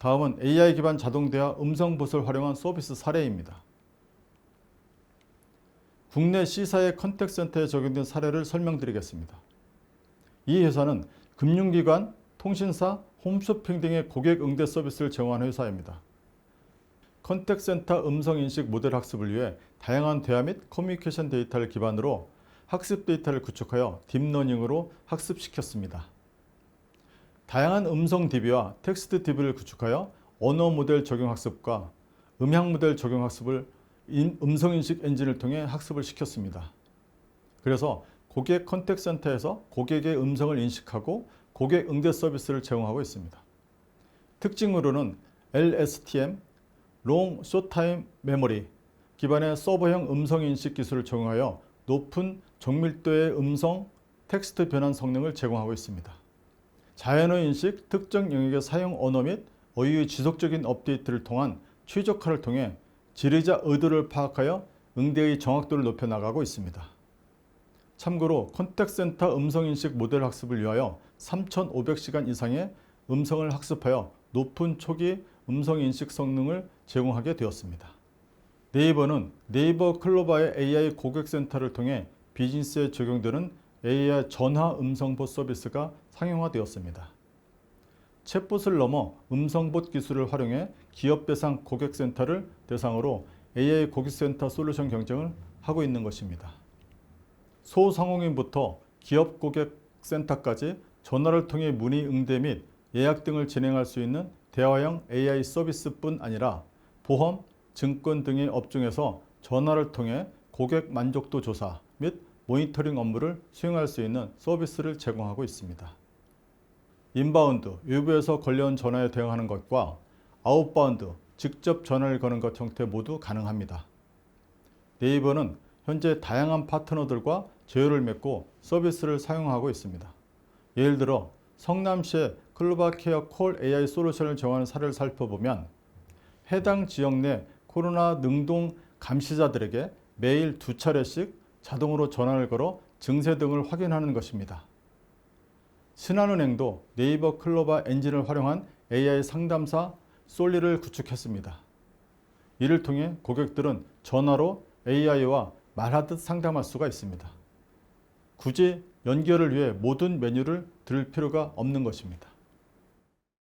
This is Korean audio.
다음은 AI 기반 자동 대화 음성 봇을 활용한 서비스 사례입니다. 국내 C사의 컨택센터에 적용된 사례를 설명드리겠습니다. 이 회사는 금융기관, 통신사, 홈쇼핑 등의 고객 응대 서비스를 제공하는 회사입니다. 컨택센터 음성인식 모델 학습을 위해 다양한 대화 및 커뮤니케이션 데이터를 기반으로 학습 데이터를 구축하여 딥러닝으로 학습시켰습니다. 다양한 음성 DB와 텍스트 DB를 구축하여 언어 모델 적용 학습과 음향 모델 적용 학습을 인- 음성 인식 엔진을 통해 학습을 시켰습니다. 그래서 고객 컨택 센터에서 고객의 음성을 인식하고 고객 응대 서비스를 제공하고 있습니다. 특징으로는 LSTM, Long Short Time Memory 기반의 서버형 음성 인식 기술을 적용하여 높은 정밀도의 음성, 텍스트 변환 성능을 제공하고 있습니다. 자연어 인식, 특정 영역의 사용 언어 및 어휘의 지속적인 업데이트를 통한 최적화를 통해 질의자 의도를 파악하여 응대의 정확도를 높여 나가고 있습니다. 참고로 컨택센터 음성인식 모델 학습을 위하여 3,500시간 이상의 음성을 학습하여 높은 초기 음성인식 성능을 제공하게 되었습니다. 네이버는 네이버 클로바의 AI 고객센터를 통해 비즈니스에 적용되는 AI 전화 음성봇 서비스가 상용화되었습니다. 챗봇을 넘어 음성봇 기술을 활용해 기업 대상 고객센터를 대상으로 AI 고객센터 솔루션 경쟁을 하고 있는 것입니다. 소상공인부터 기업 고객센터까지 전화를 통해 문의 응대 및 예약 등을 진행할 수 있는 대화형 AI 서비스뿐 아니라 보험, 증권 등의 업종에서 전화를 통해 고객 만족도 조사 및 모니터링 업무를 수행할 수 있는 서비스를 제공하고 있습니다. 인바운드, 외부에서 걸려온 전화에 대응하는 것과 아웃바운드, 직접 전화를 거는 것 형태 모두 가능합니다. 네이버는 현재 다양한 파트너들과 제휴를 맺고 서비스를 사용하고 있습니다. 예를 들어 성남시의 클로바케어 콜 AI 솔루션을 제공하는 사례를 살펴보면 해당 지역 내 코로나 능동 감시자들에게 매일 두 차례씩 자동으로 전화를 걸어 증세 등을 확인하는 것입니다. 신한은행도 네이버 클로바 엔진을 활용한 AI 상담사 솔리를 구축했습니다. 이를 통해 고객들은 전화로 AI와 말하듯 상담할 수가 있습니다. 굳이 연결을 위해 모든 메뉴를 들을 필요가 없는 것입니다.